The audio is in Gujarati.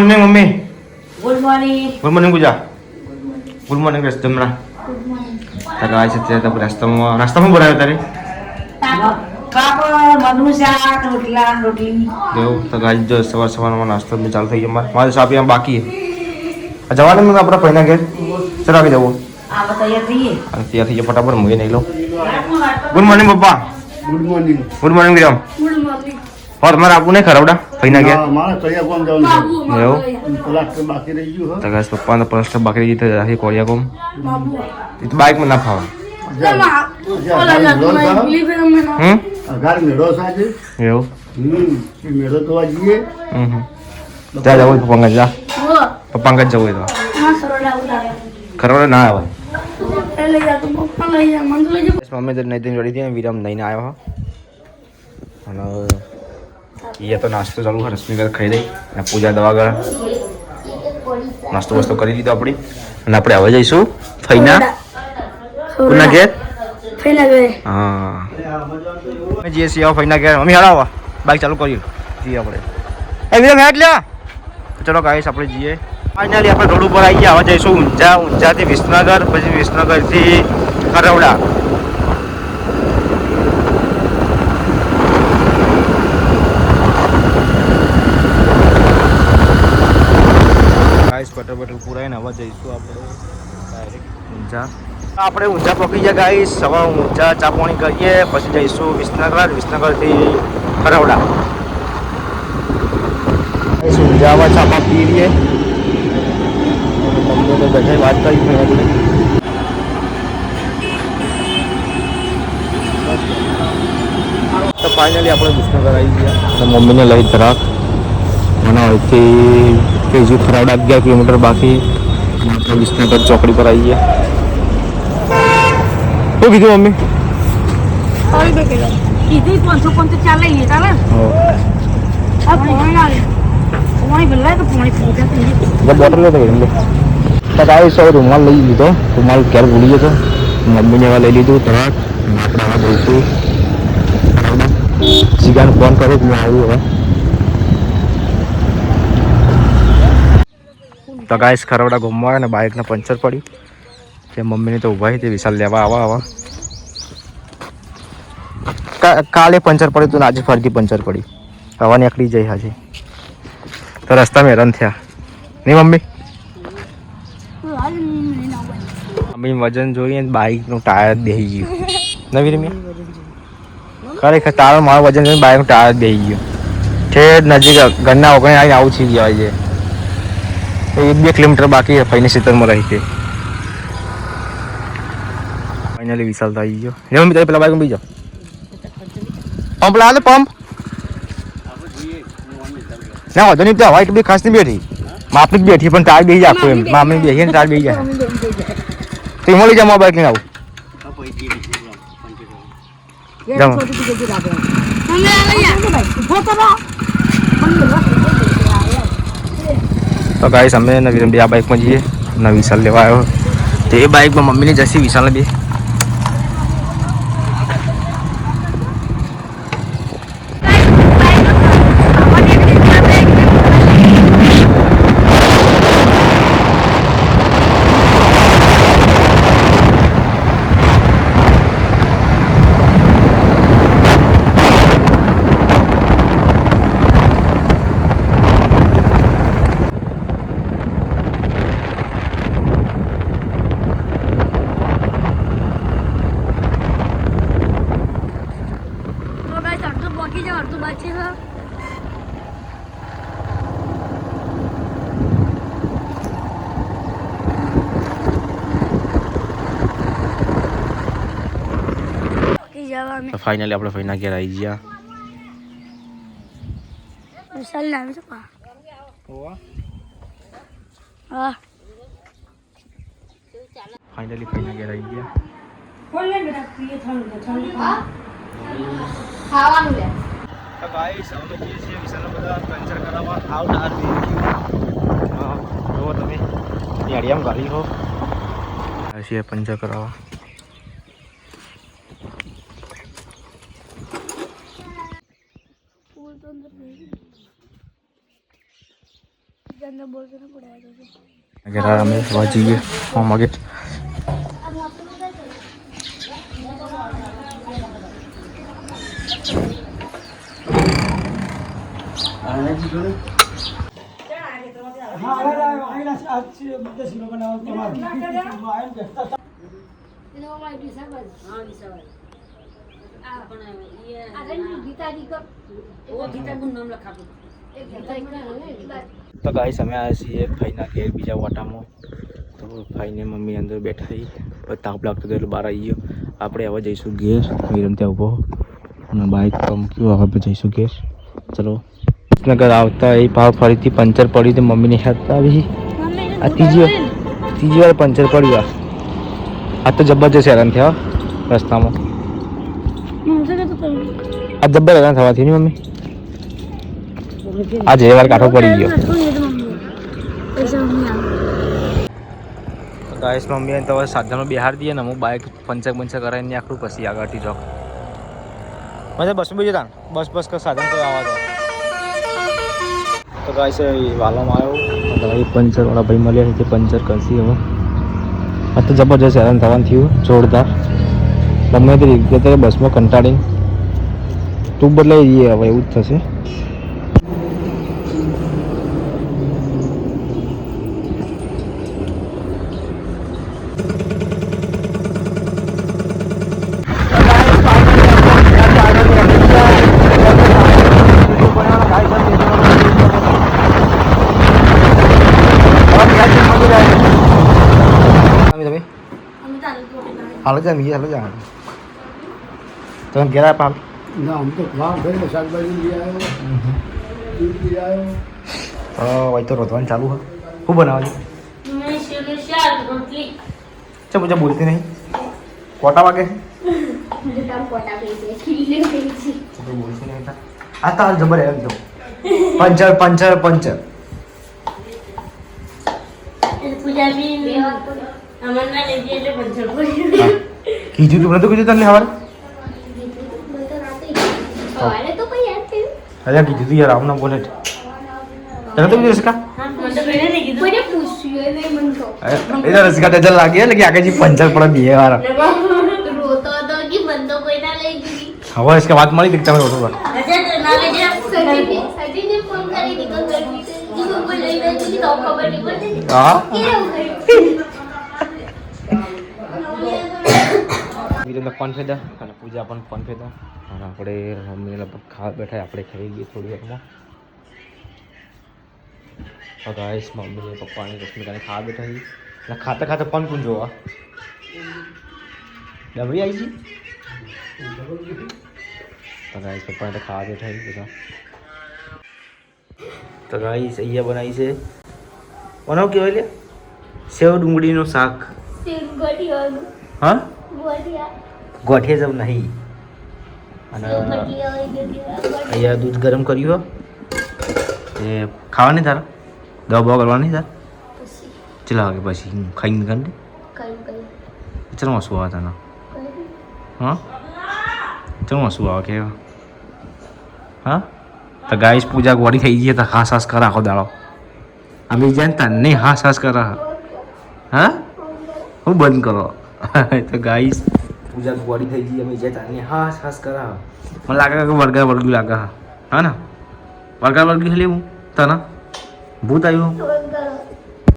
Morning mummy? Good morning good morning Pooja. Good morning રસ્ત જમણા. આવી છે ત્યારે તો નાસ્તામાં નાસ્તામાં બનાવ્યો તારે? એવું તો ગાઈ જો સવાર સવારમાં નાસ્તો બી ચાલુ થઈ ગયો. મારે મારે સાપી આમ બાકી છે. આ જવાનું મને આપણા પહેલા ઘેર? ચલો આવી જવું. આ તૈયાર થઈ ગયા ફટાફટ મૂવી નહીં લો good morning papa. Good morning good morning good morning તમારે આપવું નહીં ખરાવડા પહેલા ગયા? મારા કયા કોમ જવાનું છે? એવું? તો બાકી રહી ગયું તો ગાઈસ પપ્પાનો પ્રશ્ન બાકી રહી જતો રાખી કોરિયા કોમ. એ તો બાઇકમાં ના ફાવે. અઘાર મેળો સાજે એવું? હમ મેળો તો આ હમ હમ. જવું પપ્પા જા. પપ્પા જ જવું તો. ખરવડે ના આવે. મમ્મી તો નહીં વિરામ લઈને આવ્યો અને એ તો નાસ્તો ચાલુ છે રશ્મિ ઘર ખાઈ રહી અને પૂજા દવા ઘર નાસ્તો વાસ્તો કરી લીધો આપણી. અને આપણે હવે જઈશું ફઈના. કોના ઘેર? હા. અમે જઈએ છીએ ફઈના ઘેર. મમ્મી હળાવો બાઈક ચાલુ કર્યું જઈએ આપણે. એ વિરમ હેટ લ્યા ચલો ગાઈસ આપણે જઈએ. ફાઇનલી આપણે રોડ ઉપર આવી ગયા. હવે જઈશું ઊંઝા ઊંઝાથી વિસનગર પછી વિસનગરથી કરવડા. પુરાઈને હવે જઈશું આપણે. ડાયરેક્ટ ઊંઝા. આપણે ઊંઝા પકી ગયા ગાઈ હવે ઊંઝા ચાપોણી કરીએ પછી જઈશું વિસનગર. વિસનગરથી ખરવડા. ગાઈસ ઊંઝામાં ચાપા પી લઈએ. તમને તો બધા વાત કરી મેં તો ફાઇનલી આપણે વિસનગર આવી ગયા. મમ્મીને લઈ તરાક મને અહીંથી ત્રીજું ખરાડા અગિયાર કિલોમીટર બાકી. વિસનગર ચોકડી પર આવી ગયા શું કીધું મમ્મી? બોટલ સૌ રૂમાલ લઈ લીધો. રૂમાલ ક્યારે ભૂલી ગયો મમ્મીને એવા લઈ લીધું તરત આપણે હવે જઈશું જીગાને ફોન કર્યો કે હું આવ્યું હવે. તો ગાઈસ ખરવડા ઘૂમવા અને બાઇકને પંચર પડ્યું. તે મમ્મીને તો ઊભા હતી, વિશાલ લેવા આવા આવા. કાલે પંચર પડ્યું હતું ને આજે ફરીથી પંચર પડી. હવા નીકળી જઈ હજી તો રસ્તામાં હેરાન થયા. નહીં મમ્મી? મમ્મી વજન જોઈએ બાઇકનું ટાયર બેસી ગયું. નવી રમ્યા? ખરેખર તારો મારું વજન જોઈને બાઇકનું ટાયર બેસી ગયું. ઠેર નજીક ઘરના ઓગણી આવીને આવું થઈ ગયા છે એક બે કિલોમીટર બાકી ફાઇનલ સીતરમાં રહી છે. ફાઇનલી વિશાલ આવી ગયો. લે મમ્મી તારી પેલા બાઈક બી જાઓ. પંપ લા ને પંપ. ના, વાંધો નહીં, ત્યાં વાઈટ બી ખાસ નહીં બેઠી. માપની બેઠી, પણ તાર બેસી આખું એમ. મામની બેસી ને તાર બેસી જાય. તો એમાં લઈ જાઓ બાઈક લઈને આવું. જાઓ. તો ગાઈસ અમે નવી રમી આ બાઇકમાં જઈએ. નવી વિશાલ લેવા આવ્યો. તો એ બાઇકમાં મમ્મીને જશે વિશાલને બે. તો ફાઇનલી આપણે ફઈના ઘેર આવી ગયા ફાઇનલી ફઈના ઘેર આવી ગયા. ખાવાનું લે. તો ગાઈસ અમે જઈએ છીએ વિશાલના બધા પંચર કરાવવા. આવ ટાર જુઓ તમે. યાડિયામ ગાડી હો. પંચર કરાવવા. અંદર બોલતો ને પડ્યા જશે ઘેર અમે હવે જઈએ ફોર્મ વાગે તો ગાઈસ અમે આવ્યા છીએ ભાઈના ઘેર બીજા વાટામાં. તો ભાઈને મમ્મી અંદર બેઠા પછી તાપ લાગતો હતો એટલે બહાર આવી ગયો. આપણે હવે જઈશું ઘેર. વિરમ ત્યાં ઊભો અને બાઇક મૂક્યું. હવે જઈશું ઘેર. ચલો. વિસનગર આવતા એ ભાવ ફરીથી પંચર પડ્યું તો મમ્મીને યાદ આવી. આ ત્રીજી વાર ત્રીજી વાર પંચર પડ્યું આ. આ તો જબરજસ્ત હેરાન થયા રસ્તામાં. આ જબ્બર હેરાન થવાથી ને મમ્મી? આ જે કાઠો પડી ગયો. ગાઈસ મમ્મી તો તમારે સાધનો બિહાર દઈએ ને હું બાઇક પંચર પંચર કરાવીને આખું પછી આગળથી જો મને બસ બીજું તાન બસ બસ કર સાધન કોઈ આવા તો. તો ગાઈસ વાલોમાં આવ્યો. ભાઈ પંચર વાળા ભાઈ મળ્યા છે તે પંચર કરશી હવે. આ તો જબરજસ્ત હેરાન થવાનું થયું જોરદાર. ગમે તે રીતે બસમાં કંટાળીને તું બદલાઈ જઈએ હવે એવું જ થશે. હાલો જા મીએ હાલો જા તમે ઘેર આપ હાલ ના આમ તો વાહ ભાઈ શાકભાજી લઈ આવ્યો દૂધ લઈ આવ્યો તો હોય તો રોધવાનું ચાલુ હોય શું બનાવવાનું ચમ પૂજા બોલતી નહીં કોટા વાગે તો બોલતી નહીં તા. આ તો હાલ જબર એમ જો પંચર પંચર પંચર હા. કીધું તું નતું કીધું તને હવારે અરે કીધું તું યાર આમ ના બોલે તને તો કીધું રસિકા એ ડજલ લાગી એટલે કે આગળ પંચર પડે બે વાર. હતો હવે રસિકા વાત મળી કે તમે રોટો પર સચિને સચિને ફોન કરી દીધો ગરમી છે ઈ કોઈ લઈ ગઈ હતી તો ખબર નહીં પડતી હા ગઈ ફોન ફેદા અને પૂજા પણ ફોન ફેદા અને આપણે મમ્મી લગભગ ખાવા બેઠા આપણે ખાઈ ગઈએ થોડી વારમાં. ગાઈસ મમ્મી પપ્પાને રશ્મિકાને ખાવા બેઠા છે અને ખાતા ખાતા ફોન પણ જોવા? ડબરી આવી ગઈ? તો ગાઈસ પપ્પાને તો ખાવા બેઠા છે બધા. તો ગાઈસ અહીંયા બનાવી છે. બનાવ કહેવાય લે સેવ ડુંગળીનું શાક. હા? ગોઠિયા જવું નહીં. અને અહીંયા દૂધ ગરમ કર્યું એ ખાવાની તારા? દવા બવા કરવાની તાર? ચલા વાગે પછી હું ખાઈને ગંડે ચલો શું આવે તને? હા? ચલો શું આવે કે? હા? તો ગાઈશ પૂજા ગોળી થઈ ગઈ તો હાસ હાસ કરા આખો દાડો. અમે જાણતા નહીં હાસ હાસ કરા. હા? હું બંધ કરો. તો ગાઈસ પૂજા ગોળી થઈ ગઈ અમે જતા નહીં હાસ હાસ કરા. મને લાગે કે વર્ગા વર્ગ્યું લાગે હા ને? વર્ગા વર્ગ્યું લેવું તને? ભૂત આવ્યું?